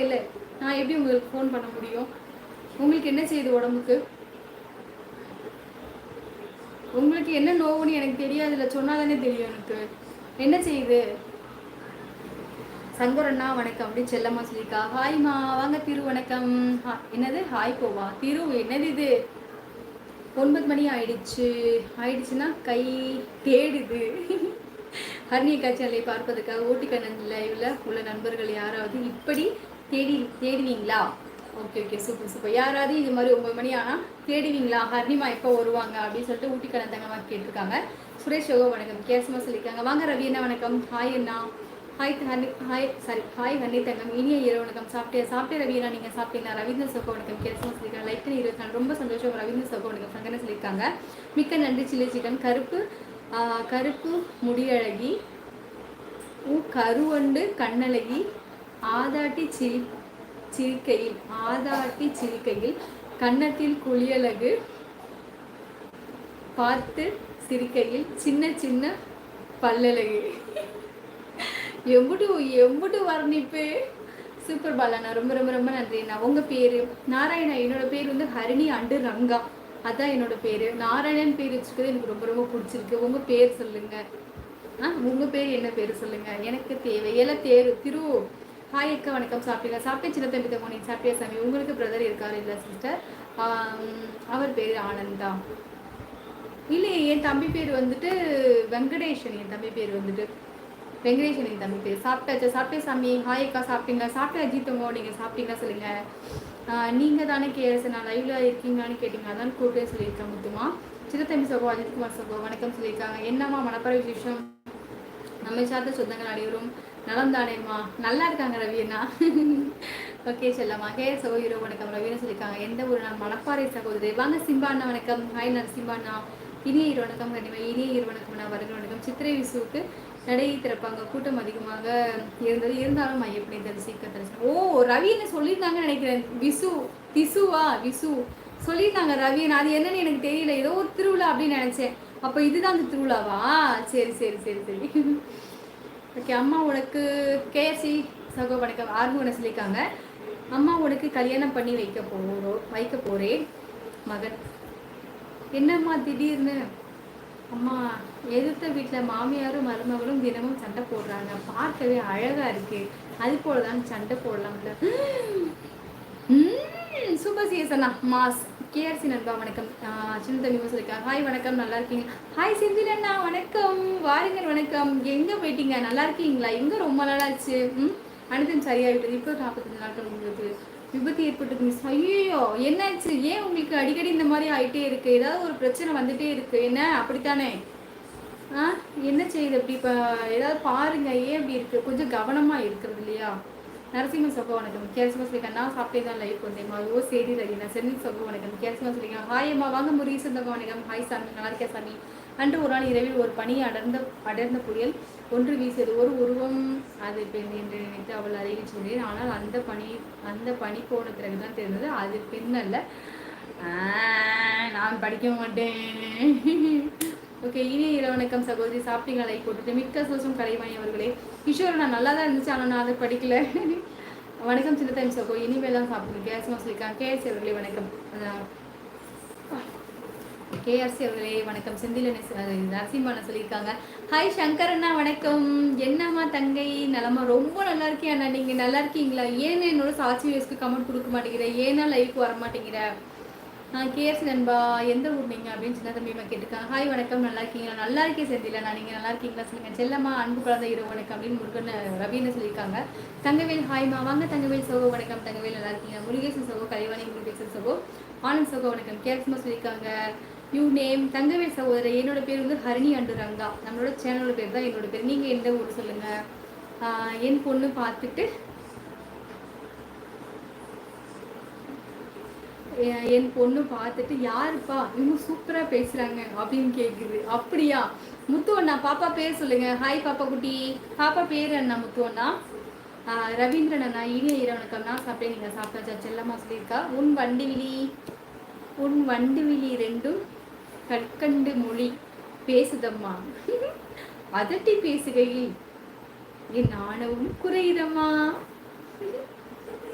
இல்லை நான் எப்படி உங்களுக்கு ஃபோன் பண்ண முடியும்? உங்களுக்கு என்ன செய்யுது உடம்புக்கு? உங்களுக்கு என்ன நோவுன்னு எனக்கு தெரியாதுல்ல சொன்னால் தானே தெரியும் எனக்கு. என்ன செய்யுது? சங்கரண்ணா வணக்கம். அப்படின்னு செல்லம்மா சொல்லியிருக்கா. ஹாய்மா வாங்க திரு வணக்கம். ஹா- என்னது? ஹாய் போவா திரு என்னது இது? ஒன்பது மணி ஆயிடுச்சு. ஆயிடுச்சுன்னா கை தேடுது. ஹர்னிய காய்ச்சலை பார்ப்பதற்காக ஓட்டிக்கண்ணன் லைவ்ல உள்ள நண்பர்கள் யாராவது இப்படி தேடி தேடுவீங்களா? ஓகே ஓகே சூப்பர் சூப்பர் யாராவது இது மாதிரி ஒம்பது மணி ஆனால் தேடுவீங்களா? ஹர்னிமா எப்போ வருவாங்க? அப்படின்னு சொல்லிட்டு ஊட்டி தங்கம்மா கேட்டிருக்காங்க. சுரேஷ் யோகா வணக்கம். கேசமா சொல்லியிருக்காங்க. வாங்க ரவி அண்ணா வணக்கம். ஹாய் அண்ணா. Hi honey hi sorry hi honey தங்கம். இனிய இரவு வணக்கம். சாப்பிட்டே சாப்பிட்டே ரவினா நீங்கள் சாப்பிட்டீங்களா? ரவீந்திர சோகோ வணக்கம். கேசமா சொல்லியிருக்காங்க. லைக் பண்ணி இருக்காங்க ரொம்ப சந்தோஷம். ரவீந்திர சோகோ வணக்கம். சங்கன சொல்லியிருக்காங்க. மிக்க நன்றி சில்லி சிக்கன். கருப்பு கருப்பு முடியழகி ஊ கருவண்டு கண்ணழகி ஆதாட்டி சிரி சிரிக்கையில் ஆதாட்டி சிரிக்கையில் கன்னத்தில் குளியலகு பார்த்து சிரிக்கையில் சின்ன சின்ன பல்லழகு எம்புட்டு எம்புட்டு வர்ணிப்பு. சூப்பர் பாலாண்ணா ரொம்ப ரொம்ப ரொம்ப நன்றிண்ணா உங்கள் பேர் நாராயணா என்னோட பேர் வந்து ஹரிணி அண்டு ரங்கா. அதான் என்னோட பேர். நாராயணன் பேர் வச்சுக்கிறது எனக்கு ரொம்ப ரொம்ப பிடிச்சிருக்கு. உங்கள் பேர் சொல்லுங்கள் ஆ உங்கள் பேர் என்ன பேர் சொல்லுங்கள் எனக்கு தேவை. எல்லாம் தேர் திரு ஹாய் அக்கா வணக்கம். சாப்பிட்டீங்க சாப்பிட்டேன். சின்ன தம்பி தம்பி சாப்பிட்டியா சாமி? உங்களுக்கு பிரதர் இருக்காரு இல்லை சிஸ்டர் அவர் பேர் ஆனந்தா. இல்லையே என் தம்பி பேர் வந்துட்டு வெங்கடேஷன். என் தம்பி பேர் வந்துட்டு வெங்கடேஷன் என் தம்பி பேர். சாப்பிட்டாச்சா? சாப்பிட்டே சாமி. ஹாய் அக்கா. சாப்பிட்டீங்களா? சாப்பிட்டு அஜித்தவங்க நீங்கள் சாப்பிட்டீங்களா சொல்லுங்க. நீங்கள் தானே கேஎஸ் நான் லைவ்ல இருக்கீங்களான்னு கேட்டிங்க. அதான் கூப்பிட்டே சொல்லியிருக்கேன் முத்துமா. சின்ன தம்பி சகோ அஜித்குமார் சகோ வணக்கம் சொல்லியிருக்காங்க. என்னம்மா மனப்பறை விசேஷம்? நம்ம சார்ந்த சொந்தங்கள் அனைவரும் நலம் தானேம்மா நல்லா இருக்காங்க ரவியண்ணா ஓகே செல்லம்மா. ஹே சகோதரோ வணக்கம். ரவின்னு சொல்லியிருக்காங்க. எந்த ஊர் நான் மணப்பாறை சகோதரி. வாங்க சிம்பா அண்ணா வணக்கம். ஹாய் நரசிம்பா அண்ணா. இனிய இரு வணக்கம் கண்டிப்பா. இனிய இரு வணக்கம் நான் வருகிற வணக்கம். சித்திரை விசுவுக்கு நடை திறப்பாங்க. கூட்டம் அதிகமாக இருந்தது. இருந்தாலும் மையப்படி தரிசிக்க தரிசனம். ஓ ரவின்னு சொல்லியிருந்தாங்கன்னு நினைக்கிறேன். விசு திசுவா? விசு. சொல்லியிருந்தாங்க ரவியன் அது என்னன்னு எனக்கு தெரியல. ஏதோ ஒரு திருவிழா அப்படின்னு நினைச்சேன். அப்போ இதுதான் அந்த திருவிழாவா? சரி சரி சரி சரி. ஓகே அம்மா உனக்கு கேஎஸ்சி சகோ வணக்கம் ஆர்வம் சொல்லியிருக்காங்க? அம்மா உனக்கு கல்யாணம் பண்ணி வைக்க போகிறோம் வைக்க போகிறேன் மகன். என்னம்மா திடீர்னு? அம்மா எதிர்த்த வீட்டில் மாமியாரும் மருமகளும் தினமும் சண்டை போடுறாங்க. பார்க்கவே அழகாக இருக்கு. அது போல தான் சண்டை போடலாம்ல சூப்பர் சிஎஸ்அண்ணா மாஸ் கேஆர்சி நண்பா வணக்கம். சின்ன தம்பி சொல்லியிருக்காங்க ஹாய் வணக்கம். நல்லா இருக்கீங்க? ஹாய் செந்தில் அண்ணா. வணக்கம். வாருங்கள். வணக்கம். எங்கே போயிட்டீங்க? நல்லா இருக்கீங்களா? எங்கே ரொம்ப நாளாச்சு ம்? அனைத்தும் சரியாகிட்டது இப்போ நாற்பத்தஞ்சு நாட்கள் உங்களுக்கு விபத்து ஏற்பட்டு மிஸ் ஐயோ என்னாச்சு? ஏன் உங்களுக்கு அடிக்கடி இந்த மாதிரி ஆகிட்டே இருக்கு? ஏதாவது ஒரு பிரச்சனை வந்துட்டே இருக்கு. என்ன? அப்படித்தானே? ஆ? என்ன செய்யுது? அப்படி இப்போ ஏதாவது பாருங்க. ஏன் அப்படி இருக்கு? கொஞ்சம் கவனமாக இருக்கிறது இல்லையா? நரசிம்ம சகோ வணக்கம் கேரசிமா நான் சாப்பிட்டே தான் லைஃப் வந்தேம்மா ஓ சரி ரவி சென்னி செந்தில் சகோ வணக்கம் கேரசிமா சொல்லியிருக்கேன் ஹாய் அம்மா வாங்க முருகேசன் தகோ வணக்கம் ஹாய் சாமி நல்லா இருக்கேன் சாமி. அன்று ஒரு நாள் இரவில் ஒரு பனி அடர்ந்த அடர்ந்த புயல் ஒன்று வீசியது. ஒரு உருவம் அது பெண் என்று நினைத்து அவள் அருகில் சொன்னேன் ஆனால் அந்த பனி அந்த பனி போன பிறகு தான் தெரிந்தது. அது பெண் அல்ல. நான் படிக்க மாட்டேன். ஓகே இனிய இரவணக்கம் சகோதரி சாப்பிட்டீங்களா? லைக் போட்டுட்டு மிக்க சோசம் கலைவாணி அவர்களே. கிஷோர் நான் நல்லா தான் இருந்துச்சு ஆனால் நான் அதை படிக்கல. வணக்கம் சின்ன டைம் சகோ இனிமேல் தான் சாப்பிடுங்க கேஸ் சொல்லியிருக்காங்க கேஎஸ்சி அவர்களே வணக்கம். கேஆர்சி அவர்களே வணக்கம். செந்தில நரசிம்மான சொல்லியிருக்காங்க. ஹாய் சங்கர் அண்ணா வணக்கம். என்னம்மா தங்கை? நலமா? ரொம்ப நல்லா இருக்கேன் அண்ணா நீங்கள் நல்லா இருக்கீங்களா? ஏன் என்னோட சாட்சி வயசுக்கு கமெண்ட் கொடுக்க மாட்டேங்கிற? ஏன்னா லைஃப் வர மாட்டேங்கிற கேஎஸ் நண்பா எந்த ஊர் நீங்கள் அப்படின்னு சின்ன தம்பிமா கேட்டிருக்காங்க. ஹாய் வணக்கம். நல்லா இருக்கீங்களா? நல்லா இருக்கேன் செந்தில. நான் நீங்கள் நல்லா இருக்கீங்களா சொல்லுங்க. செல்லம்மா அன்பு குழந்தை இரவு வணக்கம் அப்படின்னு முருகன் ரவின்னு சொல்லியிருக்காங்க. தங்கவேல் ஹாய்மா வாங்க தங்கவேல் சோகோ வணக்கம். தங்கவேல் நல்லா இருக்கீங்க முருகேசன் சோகோ கலைவாணி முருகேசன் சோகோ ஆனந்த் சோகோ வணக்கம். கேஎஸ்மா சொல்லியிருக்காங்க. யூ நேம் தங்கவேல் சகோதரர் என்னோட பேர் வந்து ஹரிணி அண்டு ரங்கா. நம்மளோட சேனலோட பேர் தான் என்னோட பேர். நீங்கள் எந்த ஊர் சொல்லுங்கள் என் பொண்ணு பார்த்துட்டு என் பொண்ணு பார்த்துட்டு யாருப்பா? இவங்க சூப்பராக பேசுகிறாங்க அப்படின்னு கேட்குது அப்படியா? முத்து அண்ணா பாப்பா பேர் சொல்லுங்க. ஹாய் பாப்பா குட்டி. பாப்பா பேர் அண்ணா முத்து அண்ணா ரவீந்திரன் அண்ணா இனிய இரவணக்கம் நான் சாப்பிட்டேன் நீங்கள் சாப்பிட்டாச்சா? செல்லம்மா சொல்லியிருக்கா. உன் வண்டி விழி. உன் வண்டு விழி ரெண்டும் கற்கண்டு மொழி. பேசுதம்மா. அதட்டி பேசுகையில் என் ஆணவும் குறையுதம்மா.